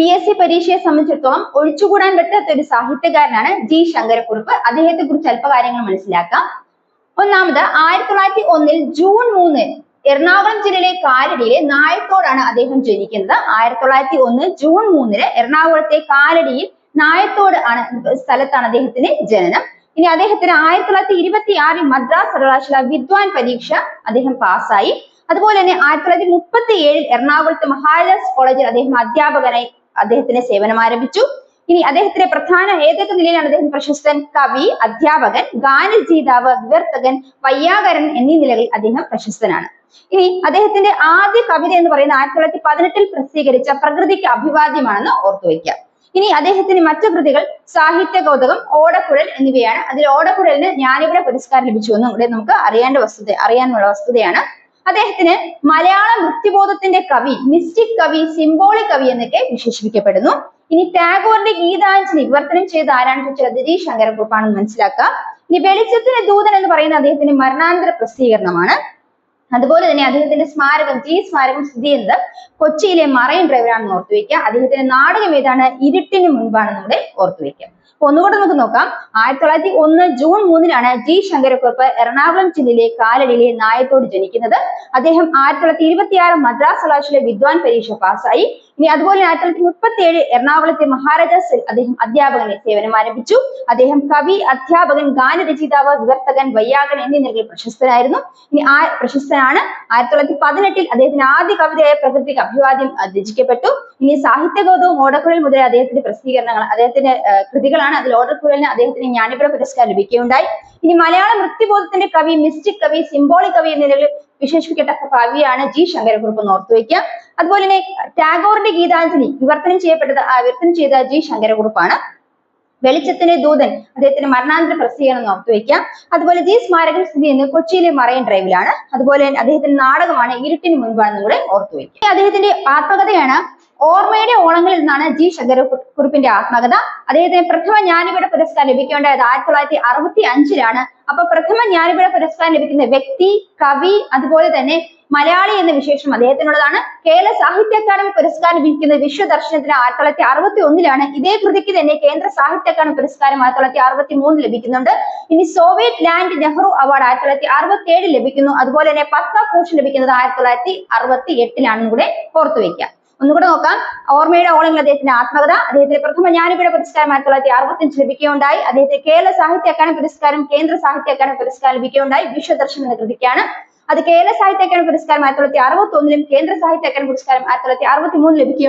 P S C പരീക്ഷയെ സംബന്ധിച്ചിടത്തോളം ഒഴിച്ചുകൂടാൻ പറ്റാത്ത ഒരു സാഹിത്യകാരനാണ് ജി ശങ്കരക്കുറുപ്പ്. അദ്ദേഹത്തെ കുറിച്ച് അല്പ കാര്യങ്ങൾ മനസ്സിലാക്കാം. ഒന്നാമത് ആയിരത്തി തൊള്ളായിരത്തി ഒന്നിൽ ജൂൺ മൂന്ന് എറണാകുളം ജില്ലയിലെ കാലടിയിലെ നായത്തോടാണ് അദ്ദേഹം ജനിക്കുന്നത്. ആയിരത്തി തൊള്ളായിരത്തി ഒന്ന് ജൂൺ മൂന്നിന് എറണാകുളത്തെ കാലടിയിൽ നായത്തോട് ആണ് സ്ഥലത്താണ് അദ്ദേഹത്തിന് ജനനം. ഇനി അദ്ദേഹത്തിന് ആയിരത്തി തൊള്ളായിരത്തി ഇരുപത്തി ആറിൽ മദ്രാസ് സർവകലാശാല വിദ്വാൻ പരീക്ഷ അദ്ദേഹം പാസ്സായി. അതുപോലെ തന്നെ ആയിരത്തി തൊള്ളായിരത്തി മുപ്പത്തി ഏഴിൽ എറണാകുളത്ത് മഹാരാജാസ് കോളേജിൽ അദ്ദേഹം അധ്യാപകനായി അദ്ദേഹത്തിന്റെ സേവനം ആരംഭിച്ചു. ഇനി അദ്ദേഹത്തിന്റെ പ്രധാന ഏതൊക്കെ നിലയിലാണ് അദ്ദേഹം പ്രശസ്തൻ? കവി അധ്യാപകൻ ഗാനജീതാവ് വിവർത്തകൻ വയ്യാകരൻ എന്നീ നിലകളിൽ അദ്ദേഹം പ്രശസ്തനാണ്. ഇനി അദ്ദേഹത്തിന്റെ ആദ്യ കവിത എന്ന് പറയുന്ന ആയിരത്തി തൊള്ളായിരത്തി പതിനെട്ടിൽ പ്രസിദ്ധീകരിച്ച പ്രകൃതിക്ക് അഭിവാദ്യമാണെന്ന് ഓർത്തു വയ്ക്കുക. ഇനി അദ്ദേഹത്തിന്റെ മറ്റു കൃതികൾ സാഹിത്യ കൗതുകം ഓടക്കുഴൽ എന്നിവയാണ്. അതിൽ ഓടക്കുഴലിന് ജ്ഞാനപീഠ പുരസ്കാരം ലഭിച്ചു എന്നും കൂടെ നമുക്ക് അറിയേണ്ട വസ്തുത അറിയാനുള്ള വസ്തുതയാണ്. അദ്ദേഹത്തിന് മലയാള വൃത്തിബോധത്തിന്റെ കവി മിസ്റ്റിക് കവി സിംബോളിക് കവി എന്നൊക്കെ വിശേഷിപ്പിക്കപ്പെടുന്നു. ഇനി ടാഗോറിന്റെ ഗീതാഞ്ജലി വിവർത്തനം ചെയ്ത ആരാണ് ചോദിച്ചാൽ ജി ശങ്കരകുറുപ്പാണെന്ന് മനസ്സിലാക്കുക ഇനി വെളിച്ചത്തിന് ദൂതൻ എന്ന് പറയുന്ന അദ്ദേഹത്തിന്റെ മരണാന്തര പ്രസിദ്ധീകരണമാണ്. അതുപോലെ തന്നെ അദ്ദേഹത്തിന്റെ സ്മാരകം ജി സ്മാരകം സ്ഥിതി ചെയ്യുന്നത് കൊച്ചിയിലെ മറൈൻ ഡ്രൈവറാണെന്ന് ഓർത്തു വെക്കുക അദ്ദേഹത്തിന്റെ നാടകം ഏതാണ്? ഇരുട്ടിന് മുൻപാണ് കൂടെ ഓർത്തു വെക്കുക ഒന്നുകൂടെ നമുക്ക് നോക്കാം. ആയിരത്തി തൊള്ളായിരത്തി ഒന്ന് ജൂൺ മൂന്നിനാണ് ജി ശങ്കരക്കുറുപ്പ് എറണാകുളം ജില്ലയിലെ കാലടിയിലെ നായത്തോട് ജനിക്കുന്നത്. അദ്ദേഹം ആയിരത്തി തൊള്ളായിരത്തി ഇരുപത്തി ആറ് മദ്രാസ് സർവകലാശാല വിദ്വാൻ പരീക്ഷ പാസ്സായി. ഇനി അതുപോലെ ആയിരത്തി തൊള്ളായിരത്തി മുപ്പത്തി ഏഴ് എറണാകുളത്തെ മഹാരാജാസിൽ അദ്ദേഹം അധ്യാപകനെ സേവനം ആരംഭിച്ചു. അദ്ദേഹം കവി അധ്യാപകൻ ഗാനരചയിതാവ് വിവർത്തകൻ വയ്യാകൻ എന്നീ നിലകളിൽ പ്രശസ്തനായിരുന്നു. ഇനി ആ പ്രശസ്തനാണ് ആയിരത്തി തൊള്ളായിരത്തി പതിനെട്ടിൽ അദ്ദേഹത്തിന് ആദ്യ കവിതയായ പ്രകൃതിക്ക് അഭിവാദ്യം രചിക്കപ്പെട്ടു. ഇനി സാഹിത്യ ഗൗതവും ഓടക്കുഴൽ മുതൽ അദ്ദേഹത്തിന്റെ പ്രസിദ്ധീകരണങ്ങൾ അദ്ദേഹത്തിന്റെ ആ, കൃതികളാണ് അതിൽ ഓടക്കുഴലിന് അദ്ദേഹത്തിന് ജ്ഞാനപീഠ പുരസ്കാരം ലഭിക്കുകയുണ്ടായി. ഇനി മലയാള വൃത്തിബോധത്തിന്റെ കവി മിസ്റ്റിക് കവി സിംബോളിക് കവി എന്ന നിലയിൽ വിശേഷിപ്പിക്കത്തക്ക കവിയാണ് ജി ശങ്കരക്കുറുപ്പ് എന്ന് ഓർത്തു വയ്ക്കുക. അതുപോലെ തന്നെ ടാഗോറിന്റെ ഗീതാഞ്ജലി വിവർത്തനം ചെയ്യപ്പെട്ടത് വിവർത്തനം ചെയ്ത ജി ശങ്കരക്കുറുപ്പാണ്. വെളിച്ചത്തിന്റെ ദൂതൻ അദ്ദേഹത്തിന്റെ മരണാന്തര പ്രസിദ്ധീകരണം എന്ന് ഓർത്തു അതുപോലെ ജി സ്മാരകം സ്ഥിതി ചെയ്യുന്നത് കൊച്ചിയിലെ മറയൻ ഡ്രൈവിലാണ്. അതുപോലെ അദ്ദേഹത്തിന്റെ നാടകമാണ് ഇരുട്ടിന് മുൻപാണെന്ന് കൂടെ ഓർത്തു വയ്ക്കുക. അദ്ദേഹത്തിന്റെ ആത്മകഥയാണ് ഓർമ്മയുടെ ഓണങ്ങളിൽ നിന്നാണ് ജി ശങ്കര കുറിപ്പിന്റെ ആത്മകഥ. അദ്ദേഹത്തിന് പ്രഥമ ജ്ഞാനപീഠ പുരസ്കാരം ലഭിക്കേണ്ടത് ആയിരത്തി തൊള്ളായിരത്തി അറുപത്തി അഞ്ചിലാണ് അപ്പൊ പ്രഥമ ജ്ഞാനപീഠ പുരസ്കാരം ലഭിക്കുന്ന വ്യക്തി കവി അതുപോലെ തന്നെ മലയാളി എന്ന വിശേഷം അദ്ദേഹത്തിനുള്ളതാണ്. കേരള സാഹിത്യ അക്കാദമി പുരസ്കാരം ലഭിക്കുന്ന വിശ്വദർശനത്തിന് ആയിരത്തി തൊള്ളായിരത്തി അറുപത്തി ഒന്നിലാണ് ഇതേ കൃതിക്ക് തന്നെ കേന്ദ്ര സാഹിത്യ അക്കാദമി പുരസ്കാരം ആയിരത്തി തൊള്ളായിരത്തി അറുപത്തി മൂന്ന് ലഭിക്കുന്നുണ്ട്. ഇനി സോവിയറ്റ് ലാൻഡ് നെഹ്റു അവാർഡ് ആയിരത്തി തൊള്ളായിരത്തി അറുപത്തി ഏഴിൽ ലഭിക്കുന്നു. അതുപോലെ തന്നെ പത്മഭൂഷൺ ലഭിക്കുന്നത് ആയിരത്തി തൊള്ളായിരത്തി അറുപത്തി എട്ടിലാണെന്നും കൂടെ ഓർത്തു വെക്കാം ഒന്നുകൂടെ നോക്കാം. ഓർമ്മയുടെ ഓളങ്ങൾ അദ്ദേഹത്തിന്റെ ആത്മകഥ. അദ്ദേഹത്തിന്റെ പ്രഥമ ജ്ഞാനപീഠ പുരസ്കാരം ആയിരത്തി തൊള്ളായിരത്തി അറുപത്തി അഞ്ച് ലഭിക്കുകയുണ്ടായി. അദ്ദേഹത്തെ കേരള സാഹിത്യ അക്കാദമി പുരസ്കാരം കേന്ദ്ര സാഹിത്യ അക്കാദമി പുരസ്കാരം ലഭിക്കുകയുണ്ടായി. വിശ്വദർശൻ എന്ന കൃതിക്കാണ്. അത് കേരള സാഹിത്യ അക്കാദമി പുരസ്കാരം ആയിരത്തി തൊള്ളായിരത്തി അറുപത്തി ഒന്നിലും കേന്ദ്ര സാഹിത്യ അക്കാദമി പുരസ്കാരം ആയിരത്തി തൊള്ളായിരത്തി അറുപത്തി മൂന്നിൽ ലഭിക്കുകയും